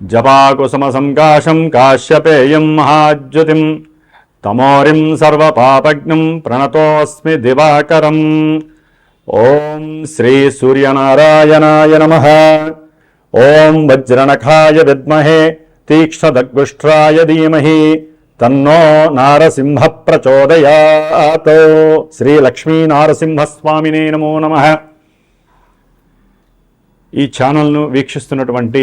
జపాకుసుమసంకాశం కాశ్యపేయం మహాజ్యుతిం తమోరిం సర్వపాపజ్ఞం ప్రణతోస్మి దివాకరం. ఓం శ్రీ సూర్యనారాయణాయ నమ. ఓం వజ్రనఖాయ విద్మహే తీక్ష్ణదగ్గుష్ట్రాయ ధీమహి తన్నో నారసింహ ప్రచోదయాత్ శ్రీ లక్ష్మీ నారసింహస్వామినే నమో నమః. ఈ ఛానల్ను వీక్షిస్తున్నటువంటి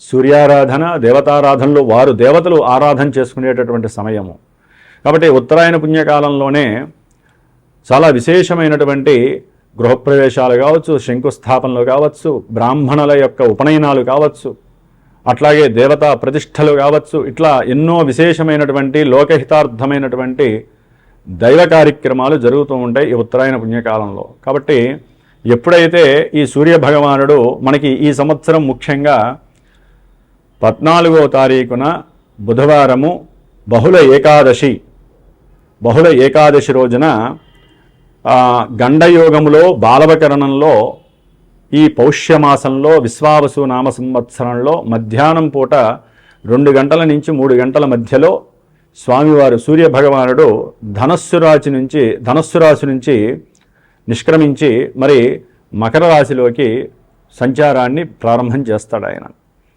సూర్యారాధన దేవతారాధనలు వారు దేవతలు ఆరాధన చేసుకునేటటువంటి సమయము. కాబట్టి ఉత్తరాయణ పుణ్యకాలంలోనే చాలా విశేషమైనటువంటి గృహప్రవేశాలు కావచ్చు శంకుస్థాపనలు కావచ్చు బ్రాహ్మణుల యొక్క ఉపనయనాలు కావచ్చు అట్లాగే దేవతా ప్రతిష్టలు కావచ్చు ఇట్లా ఎన్నో విశేషమైనటువంటి లోకహితార్థమైనటువంటి దైవ కార్యక్రమాలు జరుగుతూ ఉంటాయి ఈ ఉత్తరాయణ పుణ్యకాలంలో. కాబట్టి ఎప్పుడైతే ఈ సూర్య భగవానుడు మనకి ఈ సంవత్సరం ముఖ్యంగా పద్నాలుగో తారీఖున బుధవారము బహుళ ఏకాదశి. బహుళ ఏకాదశి రోజున గండయోగములో బాలవకరణంలో ఈ పౌష్యమాసంలో విశ్వావసు నామ సంవత్సరంలో మధ్యాహ్నం పూట రెండు గంటల నుంచి మూడు గంటల మధ్యలో స్వామివారు సూర్య భగవానుడు ధనస్సు రాశి నుంచి ధనస్సు రాశి నుంచి నిష్క్రమించి మరి మకర రాశిలోకి సంచారాన్ని ప్రారంభం చేస్తాడు ఆయన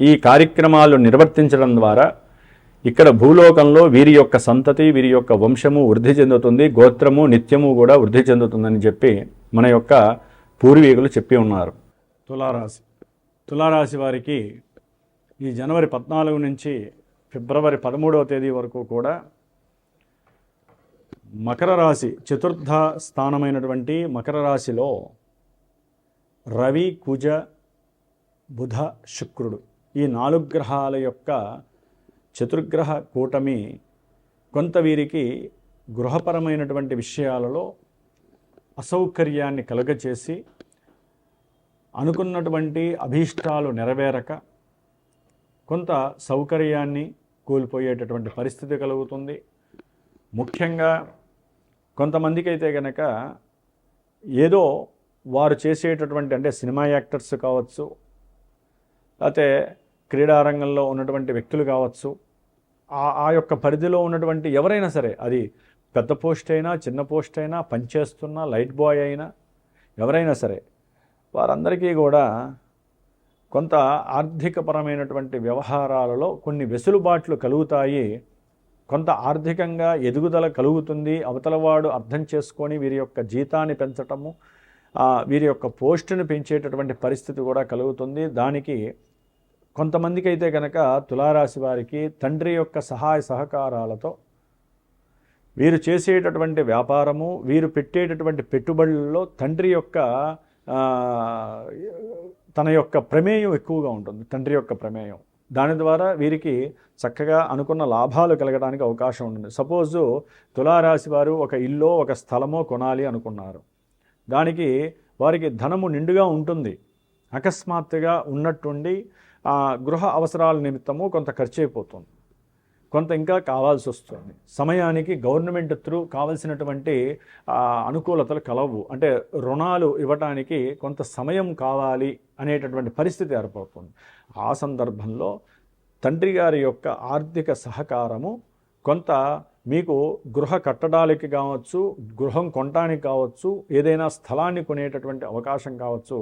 ఈ కార్యక్రమాలు నిర్వర్తించడం ద్వారా ఇక్కడ భూలోకంలో వీరి యొక్క సంతతి వీరి యొక్క వంశము వృద్ధి చెందుతుంది గోత్రము నిత్యము కూడా వృద్ధి చెందుతుందని చెప్పి మన యొక్క పూర్వీకులు చెప్పి ఉన్నారు. తులారాశి. తులారాశి వారికి ఈ జనవరి పద్నాలుగు నుంచి ఫిబ్రవరి పదమూడవ తేదీ వరకు కూడా మకర రాశి చతుర్థ స్థానమైనటువంటి మకర రాశిలో రవి కుజ బుధ శుక్రుడు ఈ నాలుగు గ్రహాల యొక్క చతుర్గ్రహ కూటమి కొంత వీరికి గృహపరమైనటువంటి విషయాలలో అసౌకర్యాన్ని కలుగచేసి అనుకున్నటువంటి అభీష్టాలు నెరవేరక కొంత సౌకర్యాన్ని కోల్పోయేటటువంటి పరిస్థితి కలుగుతుంది. ముఖ్యంగా కొంతమందికి అయితే కనుక ఏదో వారు చేసేటటువంటి అంటే సినిమా యాక్టర్స్ కావచ్చు లేకపోతే క్రీడారంగంలో ఉన్నటువంటి వ్యక్తులు కావచ్చు ఆ ఆ యొక్క పరిధిలో ఉన్నటువంటి ఎవరైనా సరే అది పెద్ద పోస్ట్ అయినా చిన్న పోస్ట్ అయినా పనిచేస్తున్నా లైట్ బాయ్ అయినా ఎవరైనా సరే వారందరికీ కూడా కొంత ఆర్థికపరమైనటువంటి వ్యవహారాలలో కొన్ని వెసులుబాట్లు కలుగుతాయి. కొంత ఆర్థికంగా ఎదుగుదల కలుగుతుంది. అవతలవాడు అర్థం చేసుకొని వీరి యొక్క జీతాన్ని పెంచటము వీరి యొక్క పోస్టును పెంచేటటువంటి పరిస్థితి కూడా కలుగుతుంది. దానికి కొంతమందికి అయితే కనుక తులారాశి వారికి తండ్రి యొక్క సహాయ సహకారాలతో వీరు చేసేటటువంటి వ్యాపారము వీరు పెట్టేటటువంటి పెట్టుబడుల్లో తండ్రి యొక్క తన యొక్క ప్రమేయం ఎక్కువగా ఉంటుంది. తండ్రి యొక్క ప్రమేయం. దాని ద్వారా వీరికి చక్కగా అనుకున్న లాభాలు కలగడానికి అవకాశం ఉంటుంది. సపోజు తులారాశి వారు ఒక ఇల్లో ఒక స్థలమో కొనాలి అనుకున్నారు. దానికి వారికి ధనము నిండుగా ఉంటుంది. అకస్మాత్తుగా ఉన్నట్టుండి ఆ గృహ అవసరాల నిమిత్తము కొంత ఖర్చు అయిపోతుంది కొంత ఇంకా కావాల్సి వస్తుంది సమయానికి గవర్నమెంట్ త్రూ కావలసినటువంటి అనుకూలతలు కలవు. అంటే రుణాలు ఇవ్వటానికి కొంత సమయం కావాలి అనేటటువంటి పరిస్థితి ఏర్పడుతుంది. ఆ సందర్భంలో తండ్రి గారి యొక్క ఆర్థిక సహకారము కొంత మీకు గృహ కట్టడానికి కావచ్చు గృహం కొనడానికి కావచ్చు ఏదైనా స్థలాన్ని కొనేటటువంటి అవకాశం కావచ్చు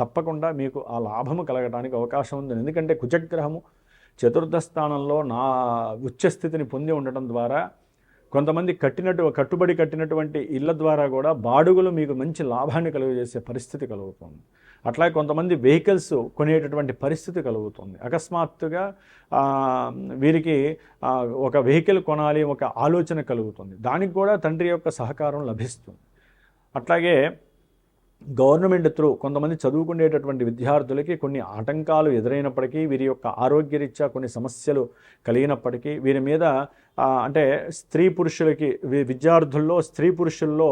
తప్పకుండా మీకు ఆ లాభము కలగడానికి అవకాశం ఉంది. ఎందుకంటే కుజగ్రహము చతుర్థ స్థానంలో నా ఉచ్చస్థితిని పొంది ఉండటం ద్వారా కొంతమంది కట్టినట్టు కట్టుబడి కట్టినటువంటి ఇళ్ళ ద్వారా కూడా బాడుగులు మీకు మంచి లాభాన్ని కలుగజేసే పరిస్థితి కలుగుతుంది. అట్లాగే కొంతమంది వెహికల్స్ కొనేటటువంటి పరిస్థితి కలుగుతుంది. అకస్మాత్తుగా వీరికి ఒక వెహికల్ కొనాలి ఒక ఆలోచన కలుగుతుంది. దానికి కూడా తండ్రి యొక్క సహకారం లభిస్తుంది. అట్లాగే గవర్నమెంట్ త్రూ కొంతమంది చదువుకునేటటువంటి విద్యార్థులకి కొన్ని ఆటంకాలు ఎదురైనప్పటికీ వీరి యొక్క ఆరోగ్యరీత్యా కొన్ని సమస్యలు కలిగినప్పటికీ వీరి మీద అంటే స్త్రీ పురుషులకి విద్యార్థుల్లో స్త్రీ పురుషుల్లో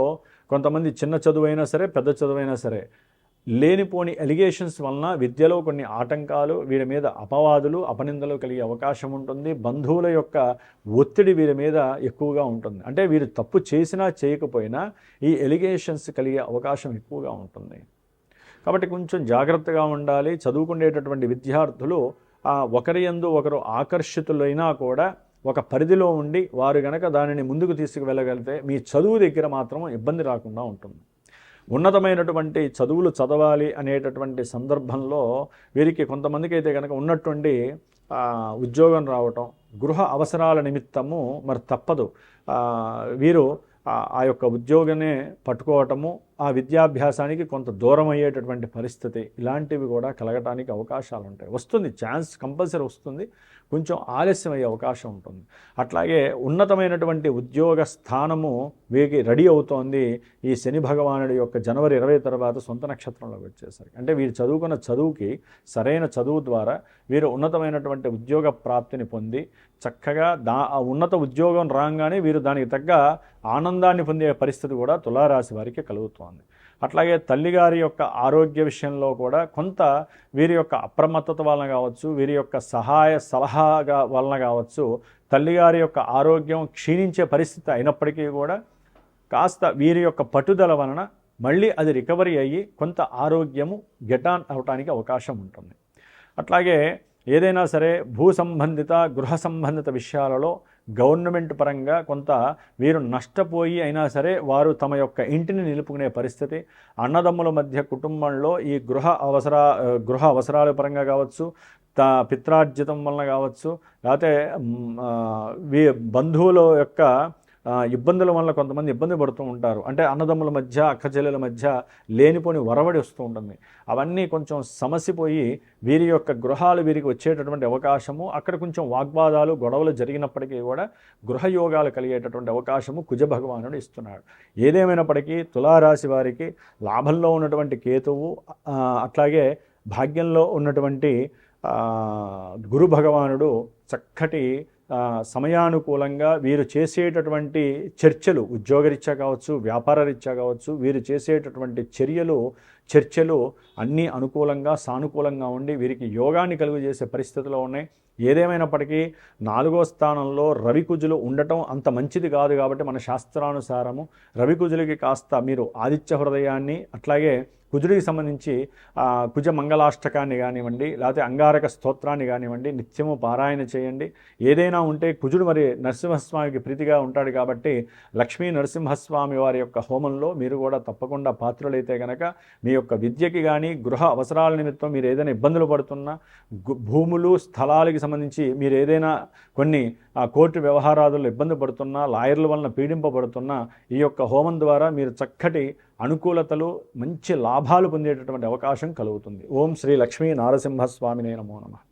కొంతమంది చిన్న చదువైనా సరే పెద్ద చదువైనా సరే లేనిపోని ఎలిగేషన్స్ వలన విద్యలో కొన్ని ఆటంకాలు వీరి మీద అపవాదులు అపనిందలు కలిగే అవకాశం ఉంటుంది. బంధువుల యొక్క ఒత్తిడి వీరి మీద ఎక్కువగా ఉంటుంది. అంటే వీరు తప్పు చేసినా చేయకపోయినా ఈ ఎలిగేషన్స్ కలిగే అవకాశం ఎక్కువగా ఉంటుంది. కాబట్టి కొంచెం జాగ్రత్తగా ఉండాలి. చదువుకునేటటువంటి విద్యార్థులు ఒకరి యందు ఒకరు ఆకర్షితులైనా కూడా ఒక పరిధిలో ఉండి వారు గనక దానిని ముందుకు తీసుకువెళ్ళగలిగితే మీ చదువు దగ్గర మాత్రం ఇబ్బంది రాకుండా ఉంటుంది. ఉన్నతమైనటువంటి చదువులు చదవాలి అనేటటువంటి సందర్భంలో వీరికి కొంతమందికి అయితే కనుక ఉన్నటువంటి ఉద్యోగం రావటం గృహ అవసరాల నిమిత్తము మరి తప్పదు. వీరు ఆ- యొక్క ఉద్యోగనే పట్టుకోవటము ఆ విద్యాభ్యాసానికి కొంత దూరం అయ్యేటటువంటి పరిస్థితి ఇలాంటివి కూడా కలగటానికి అవకాశాలు ఉంటాయి. వస్తుంది ఛాన్స్ కంపల్సరీ వస్తుంది కొంచెం ఆలస్యం అయ్యే అవకాశం ఉంటుంది. అట్లాగే ఉన్నతమైనటువంటి ఉద్యోగ స్థానము వీరికి రెడీ అవుతోంది. ఈ శని భగవానుడి యొక్క జనవరి ఇరవై తర్వాత సొంత నక్షత్రంలోకి వచ్చేసరికి. అంటే వీరు చదువుకున్న చదువుకి సరైన చదువు ద్వారా వీరు ఉన్నతమైనటువంటి ఉద్యోగ ప్రాప్తిని పొంది చక్కగా దా ఆ ఉన్నత ఉద్యోగం రాగానే వీరు దానికి తగ్గ ఆనందాన్ని పొందే పరిస్థితి కూడా తులారాశి వారికి కలుగుతుంది. అట్లాగే తల్లిగారి యొక్క ఆరోగ్య విషయంలో కూడా కొంత వీరి యొక్క అప్రమత్తత వలన కావచ్చు వీరి యొక్క సహాయ సలహాగా వలన కావచ్చు తల్లిగారి యొక్క ఆరోగ్యం క్షీణించే పరిస్థితి అయినప్పటికీ కూడా కాస్త వీరి యొక్క పట్టుదల వలన మళ్ళీ అది రికవరీ అయ్యి కొంత ఆరోగ్యము గెటాన్ అవటానికి అవకాశం ఉంటుంది. అట్లాగే ఏదైనా సరే భూ సంబంధిత గృహ సంబంధిత విషయాలలో గవర్నమెంట్ పరంగా కొంత వీరు నష్టపోయి అయినా సరే వారు తమ యొక్క ఇంటిని నిలుపుకునే పరిస్థితి అన్నదమ్ముల మధ్య కుటుంబంలో ఈ గృహ అవసర గృహ అవసరాల పరంగా కావచ్చు త పిత్రార్జితం వలన కావచ్చు లేకపోతే వీ బంధువుల యొక్క ఇబ్బందుల వల్ల కొంతమంది ఇబ్బంది పడుతూ ఉంటారు. అంటే అన్నదమ్ముల మధ్య అక్కచెల్లెల మధ్య లేనిపోని వరవడి వస్తూ ఉంటుంది. అవన్నీ కొంచెం సమసిపోయి వీరి యొక్క గృహాలు వీరికి వచ్చేటటువంటి అవకాశము అక్కడ కొంచెం వాగ్వాదాలు గొడవలు జరిగినప్పటికీ కూడా గృహయోగాలు కలిగేటటువంటి అవకాశము కుజ భగవానుడు ఇస్తున్నాడు. ఏదేమైనప్పటికీ తులారాశి వారికి లాభంలో ఉన్నటువంటి కేతువు అట్లాగే భాగ్యంలో ఉన్నటువంటి గురు భగవానుడు చక్కటి సమయానుకూలంగా వీరు చేసేటటువంటి చర్చలు ఉద్యోగరీత్యా కావచ్చు వ్యాపార రీత్యా కావచ్చు వీరు చేసేటటువంటి చర్యలు చర్చలు అన్నీ అనుకూలంగా సానుకూలంగా ఉండి వీరికి యోగాన్ని కలుగు చేసే పరిస్థితిలో ఉన్నాయి. ఏదేమైనప్పటికీ నాలుగో స్థానంలో రవికుజులు ఉండటం అంత మంచిది కాదు కాబట్టి మన శాస్త్రానుసారము రవికుజులకి కాస్త మీరు ఆదిత్య హృదయాన్ని అట్లాగే కుజుడికి సంబంధించి కుజ మంగళాష్టకాన్ని కానివ్వండి లేకపోతే అంగారక స్తోత్రాన్ని కానివ్వండి నిత్యము పారాయణ చేయండి. ఏదైనా ఉంటే కుజుడు మరి నరసింహస్వామికి ప్రీతిగా ఉంటాడు కాబట్టి లక్ష్మీ నరసింహస్వామి వారి యొక్క హోమంలో మీరు కూడా తప్పకుండా పాత్రలైతే గనక మీ యొక్క విద్యకి కానీ గృహ అవసరాల నిమిత్తం మీరు ఏదైనా ఇబ్బందులు పడుతున్నా గు- భూములు స్థలాలకి సంబంధించి మీరు ఏదైనా కొన్ని ఆ, కోర్టు వ్యవహారాదుల్లో ఇబ్బంది పడుతున్నా లాయర్ల వలన పీడింపబడుతున్నా ఈ యొక్క హోమం ద్వారా మీరు చక్కటి అనుకూలతలు మంచి లాభాలు పొందేటటువంటి అవకాశం కలుగుతుంది. ఓం శ్రీ లక్ష్మీ నారసింహస్వామినే నమో నమః.